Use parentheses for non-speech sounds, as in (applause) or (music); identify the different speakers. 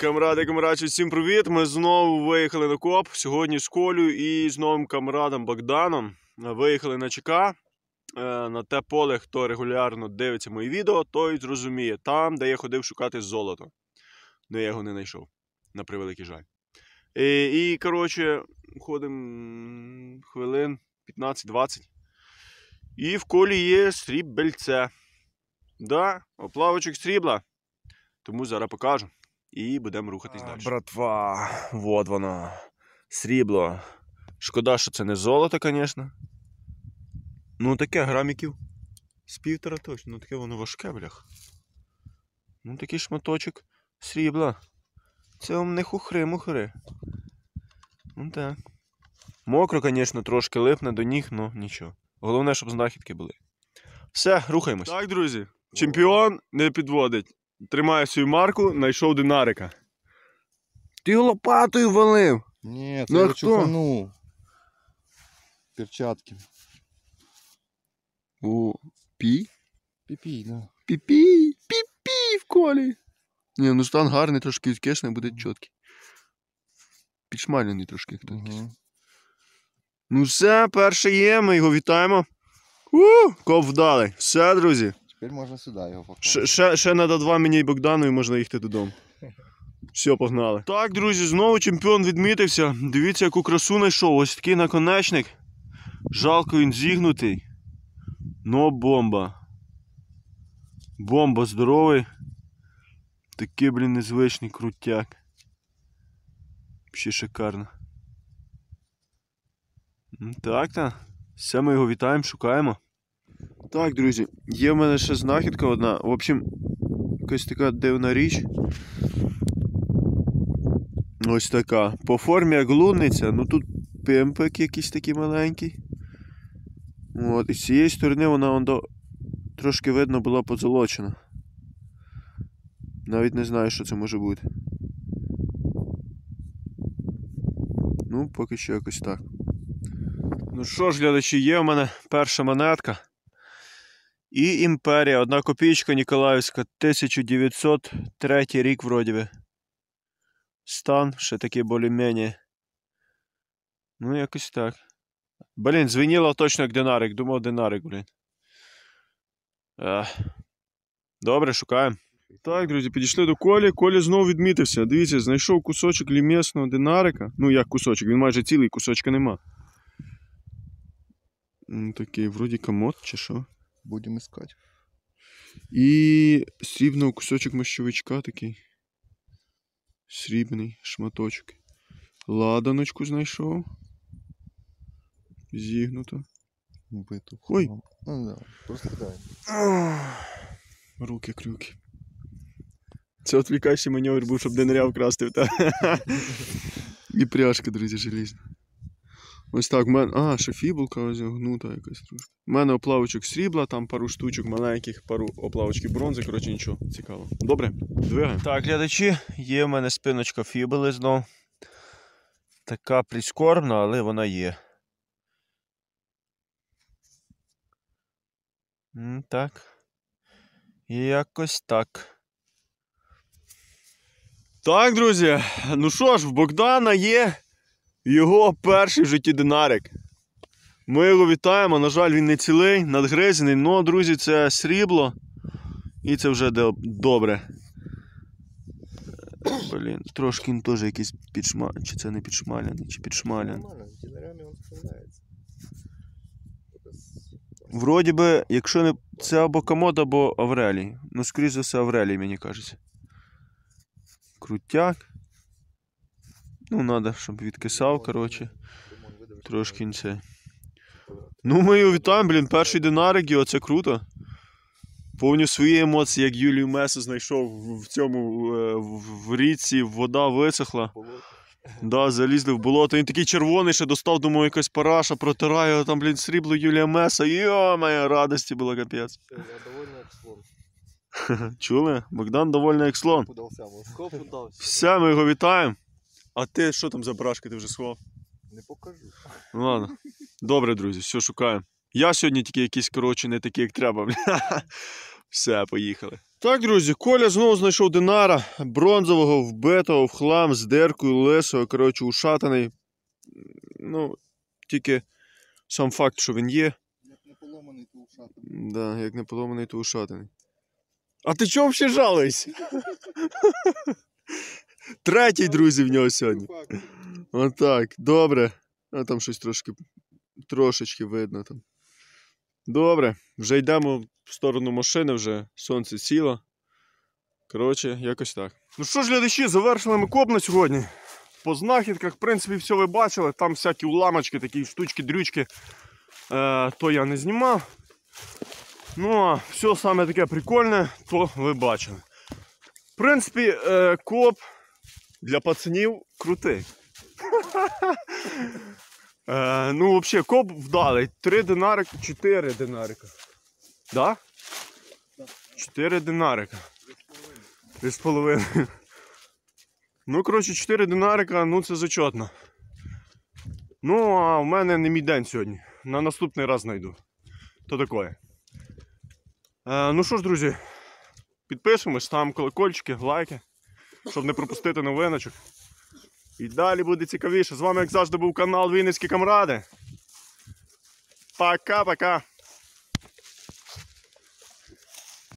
Speaker 1: Камради, камрадці, всім привіт! Ми знову виїхали на коп. Сьогодні з Колю і з новим камрадом Богданом виїхали на ЧК. Е, На те поле, хто регулярно дивиться мої відео, той зрозуміє. Там, де я ходив шукати золото. Ну я його не знайшов. На превеликий жаль. І, і коротше, ходимо хвилин 15-20. І в колі є срібельце. Да, оплавочок срібла. Тому зараз покажу. І будемо рухатись далі. Братва, вот воно. Срібло. Шкода, що це не золото, звісно. Ну таке граміків. З півтора точно, ну таке воно важке, блях. Ну такий шматочок срібла. Це вам не хухри-мухри. Ну так. Мокро, звісно, трошки липне до ніг, ну нічого. Головне, щоб знахідки були. Все, рухаємось. Так, друзі. Чемпіон не підводить. Тримає свою марку, знайшов динарика. Ти лопатою валив.
Speaker 2: Ні, це
Speaker 1: Ну,
Speaker 2: я
Speaker 1: хто?
Speaker 2: чуханув. Перчатки.
Speaker 1: О, пі?
Speaker 2: Піпі, да.
Speaker 1: Пі-пі, пі-пі в колі. Ні, ну стан гарний, трошки кешний, буде чіткий. Підшмалений трошки тонкий.
Speaker 2: Угу.
Speaker 1: Ну все, перше є, ми його вітаємо. У, коп вдалий. Все, друзі.
Speaker 2: Тепер можна сюди його покласти.
Speaker 1: Ще, ще, надо два мені і Богдану, і можна їхати додому. Все, погнали. Так, друзі, знову чемпіон відмітився. Дивіться, яку красу знайшов. Ось такий наконечник. Жалко він зігнутий. Но бомба. Бомба здоровий. Такий, блін, незвичний крутяк. Ще шикарно. Так, так. Все, ми його вітаємо, шукаємо. Так, друзі, є в мене ще знахідка одна. В общем, якась така дивна річ. Ось така. По формі як лунниця, ну тут пимпик якийсь такий маленький. От, і з цієї сторони вона он до... трошки видно була позолочена. Навіть не знаю, що це може бути. Ну, поки що якось так. Ну що ж, глядачі, є в мене перша монетка. І імперія, одна копійка Ніколаївська, 1903 рік вроді би. Стан ще такий більш-менш. Ну, якось так. Блін, звеніло точно як динарик. Думав динарик, блін. Ех. Добре, шукаємо. Так, друзі, підійшли до Колі. Колі знову відмітився. Дивіться, знайшов кусочок лімесного динарика. Ну, як кусочок, він майже цілий, кусочка нема. Такий, вроді комод чи що.
Speaker 2: Будемо іскати.
Speaker 1: І срібного кусочок мощовичка такий. Срібний шматочок. Ладаночку знайшов. Зігнуто.
Speaker 2: Биту.
Speaker 1: Ой.
Speaker 2: Ну да, просто дай.
Speaker 1: Руки крюки. Це відвлікаючий маневр був, щоб динаря вкрасти. Та. (laughs) І пряжка, друзі, желізна. Ось так, в мене. А, ще фібулка ось гнута якась трошки. У мене оплавочок срібла, там пару штучок маленьких, пару оплавочків бронзи, коротше, нічого цікаво. Добре, двигаємо. Так, глядачі, є в мене спиночка фібули знов. Така прискорбна, але вона є. М, Так. Якось так. Так, друзі. Ну що ж, в Богдана є його перший в житті динарик. Ми його вітаємо. На жаль, він не цілий, надгризений. але, друзі, це срібло. І це вже добре. Блін, трошки він теж якийсь підшма... Чи це не підшмаляний, чи підшмаляний. Вроді би, якщо не. Це або комод, або Аврелій. Ну, скоріше за все, Аврелій, мені кажеться. Крутяк. Ну, треба, щоб відкисав, коротше. Трошки це. Ну, ми його вітаємо, блін, перший динарик, його це круто. Повні свої емоції, як Юлію Месу знайшов в цьому е, в- річці, вода висохла. Да, залізли в болото. Він такий червоний, ще достав, думаю, якась параша, протирає, а там, блін, срібло Юлія Меса. Йо, моя радості було капець.
Speaker 2: Я довольно як слон. (laughs)
Speaker 1: Чули? Богдан довольний як слон. Все, ми його вітаємо. А ти що там за барашки ти вже сховав?
Speaker 2: Не покажу.
Speaker 1: Ну ладно. Добре, друзі, все шукаємо. Я сьогодні тільки якийсь, коротше, не такий, як треба. (laughs) Все, поїхали. Так, друзі, Коля знову знайшов динара бронзового, вбитого в хлам з диркою лисого, коротше, ушатаний. Ну, тільки сам факт, що він є.
Speaker 3: Як не поломаний, то ушатаний.
Speaker 1: Да, як не поломаний, то ушатаний. А ти чого взагалі жалуєшся? (laughs) Третій, друзі, в нього сьогодні. Отак, добре. А там щось трошки, трошечки видно там. Добре, вже йдемо в сторону машини, вже сонце сіло. Коротше, якось так. Ну що ж, глядачі, завершили ми коп на сьогодні. По знахідках, в принципі, все ви бачили. Там всякі уламочки, такі штучки-дрючки. Е, то я не знімав. Ну, а все саме таке прикольне, то ви бачили. В принципі, е, коп для пацанів крутий. Е, ну, взагалі, коп вдалий. Три динарика, чотири динарика. Да? Чотири динарика. Три з половиною. Ну, коротше, чотири динарика, ну це зачетно. Ну, а в мене не мій день сьогодні. На наступний раз знайду. То таке. Е, ну що ж, друзі, підписуємось, ставимо колокольчики, лайки, щоб не пропустити новиночок. І далі буде цікавіше. З вами, як завжди, був канал Вінницькі Камради. Пока-пока.